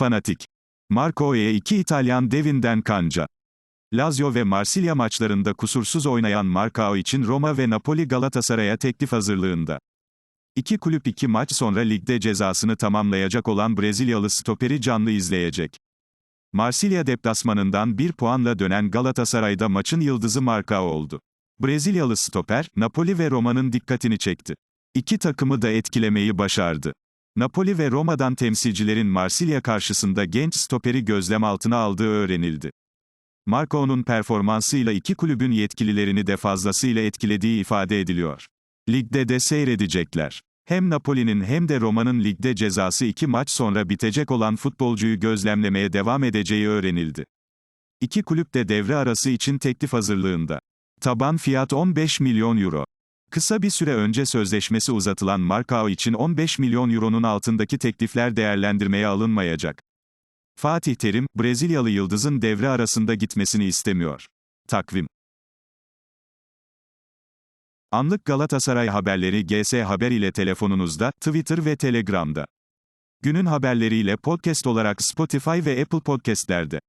Fanatik. Marco'ya iki İtalyan devinden kanca. Lazio ve Marsilya maçlarında kusursuz oynayan Marcao için Roma ve Napoli Galatasaray'a teklif hazırlığında. İki kulüp iki maç sonra ligde cezasını tamamlayacak olan Brezilyalı stoperi canlı izleyecek. Marsilya deplasmanından bir puanla dönen Galatasaray'da maçın yıldızı Marcao oldu. Brezilyalı stoper, Napoli ve Roma'nın dikkatini çekti. İki takımı da etkilemeyi başardı. Napoli ve Roma'dan temsilcilerin Marsilya karşısında genç stoperi gözlem altına aldığı öğrenildi. Marco'nun performansıyla iki kulübün yetkililerini de fazlasıyla etkilediği ifade ediliyor. Ligde de seyredecekler. Hem Napoli'nin hem de Roma'nın ligde cezası iki maç sonra bitecek olan futbolcuyu gözlemlemeye devam edeceği öğrenildi. İki kulüp de devre arası için teklif hazırlığında. Taban fiyat 15 milyon euro. Kısa bir süre önce sözleşmesi uzatılan Marcao için 15 milyon euronun altındaki teklifler değerlendirmeye alınmayacak. Fatih Terim, Brezilyalı yıldızın devre arasında gitmesini istemiyor. Takvim Anlık Galatasaray haberleri GS Haber ile telefonunuzda, Twitter ve Telegram'da. Günün haberleriyle podcast olarak Spotify ve Apple Podcast'lerde.